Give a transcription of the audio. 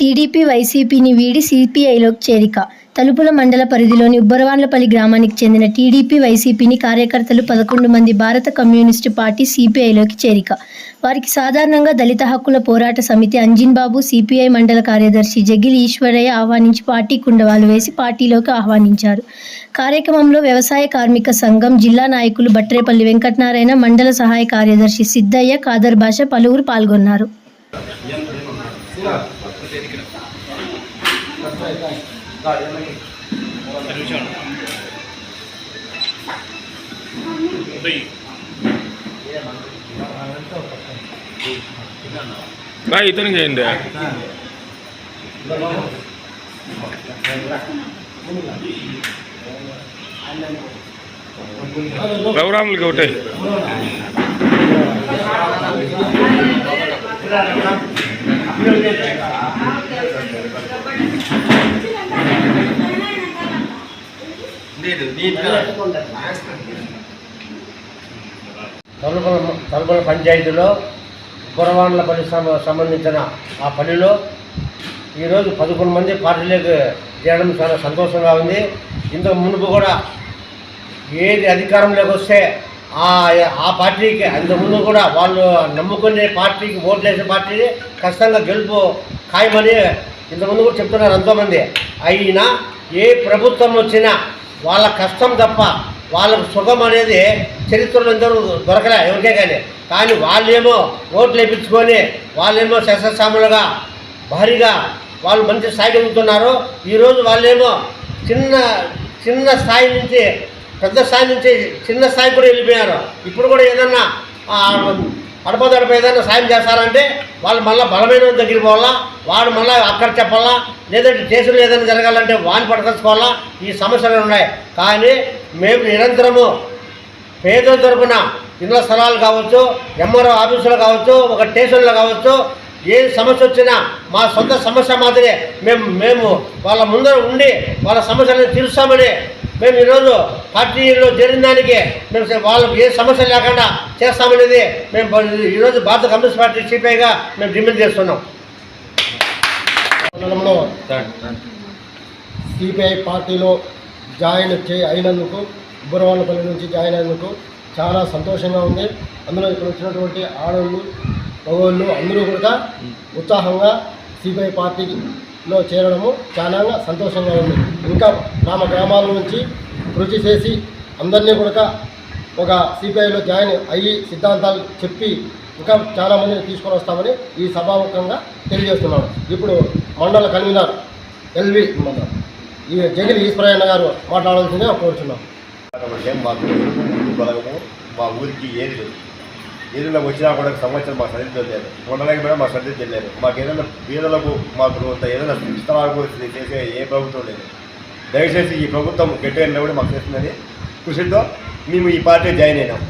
TDP వైసీపీని వీడి సిపిఐలోకి చేరిక. తలుపుల మండల పరిధిలోని ఉబ్బరవాన్లపల్లి గ్రామానికి చెందిన టీడీపీ వైసీపీని కార్యకర్తలు పదకొండు మంది భారత కమ్యూనిస్టు పార్టీ సిపిఐలోకి చేరిక. వారికి సాధారణంగా దళిత హక్కుల పోరాట సమితి అంజిన్ బాబు సిపిఐ మండల కార్యదర్శి జగిల్ ఈశ్వరయ్య ఆహ్వానించి పార్టీ కుండవాలు వేసి పార్టీలోకి ఆహ్వానించారు. కార్యక్రమంలో వ్యవసాయ కార్మిక సంఘం జిల్లా నాయకులు బట్రేపల్లి వెంకటనారాయణ మండల సహాయ కార్యదర్శి సిద్ధయ్య కాదర్ భాష పలువురు పాల్గొన్నారు. బాయ్ ఇతను చేయండి రఘురాములకి ఒకటే తలుపుల తలుపుల పంచాయతీలో గురవాన్లపల్లి సమ సంబంధించిన ఆ పల్లిలో ఈరోజు పదకొండు మంది పార్టీలకు చేరడం చాలా సంతోషంగా ఉంది. ఇంతకు మునుపు కూడా ఏది అధికారంలోకి వస్తే ఆ ఆ పార్టీకి అంతకుముందు కూడా వాళ్ళు నమ్ముకునే పార్టీకి ఓట్లు వేసే పార్టీని ఖచ్చితంగా గెలుపు ఖాయమని ఇంతకుముందు కూడా చెప్తున్నారు ఎంతోమంది. అయినా ఏ ప్రభుత్వం వచ్చినా వాళ్ళ కష్టం తప్ప వాళ్ళకు సుఖం అనేది చరిత్రలో అందరూ దొరకలే ఎవరికే కానీ. కానీ వాళ్ళేమో ఓట్లు వేయించుకొని వాళ్ళేమో శస్త్రసాములుగా భారీగా వాళ్ళు మంచి స్థాయికి ఎదుగుతున్నారు. ఈరోజు వాళ్ళేమో చిన్న చిన్న స్థాయి నుంచి పెద్ద స్థాయి నుంచి చిన్న స్థాయి కూడా వెళ్ళిపోయారు ఇప్పుడు కూడా ఏదన్నా అడపదడప ఏదైనా సాయం చేస్తారంటే వాళ్ళు మళ్ళీ బలమైన దగ్గరికి పోవాలా? వాడు మళ్ళీ అక్కడ చెప్పాలా? లేదంటే దేశంలో ఏదైనా జరగాలంటే వాని పట్టుకొచ్చుకోవాలా ఈ సమస్యలు ఉన్నాయి. కానీ మేము నిరంతరము పేదల తరపున ఇళ్ళ స్థలాలు కావచ్చు ఎంఆర్ఓ ఆఫీసులు కావచ్చు ఒక స్టేషన్లో కావచ్చు ఏ సమస్య వచ్చినా మా సొంత సమస్య మాదిరి మేము మేము వాళ్ళ ముందర ఉండి వాళ్ళ సమస్యలను తీరుస్తామని మేము ఈరోజు పార్టీలో చేరిన దానికి మేము వాళ్ళకి ఏ సమస్య లేకుండా చేస్తామనేది మేము ఈరోజు భారత కమ్యూనిస్ట్ పార్టీ సిపిఐగా మేము డిమాండ్ చేస్తున్నాం. సిపిఐ పార్టీలో జాయిన్ చే అయినందుకు ఉబ్బరవాళ్ళపల్లి నుంచి జాయిన్ అయినందుకు చాలా సంతోషంగా ఉంది. అందులో ఇక్కడ వచ్చినటువంటి ఆడవాళ్ళు మగవాళ్ళు అందరూ కూడా ఉత్సాహంగా సిపిఐ లో చేరడము చాలా సంతోషంగా ఉంది. ఇంకా గ్రామ గ్రామాల నుంచి కృషి చేసి అందరినీ కూడా ఒక సిపిఐలో జాయిన్ అయ్యి సిద్ధాంతాలు చెప్పి ఇంకా చాలామందిని తీసుకొని వస్తామని ఈ సభాముఖంగా తెలియజేస్తున్నాను. ఇప్పుడు మండల కన్వీనర్ ఎల్వి మన ఈ జగిలి ఈశ్వరయ్య గారు మాట్లాడాల్సిందే కోరుచున్నాం మా ఊరికి ఏది లేదు. ఏదైనా వచ్చినా కూడా సంవత్సరం మా సరిగ్గా లేదు ఉండడానికి కూడా మా సరిగ్గా తెలియదు. మాకు ఏదైనా పేదలకు మాకు ఏదైనా ఇష్టమాకు చేసే ఏ ప్రభుత్వం లేదు. దయచేసి ఈ ప్రభుత్వం గట్టి కూడా మాకు చేస్తుందని కృషితో మేము ఈ పార్టీ జాయిన్ అయినాం.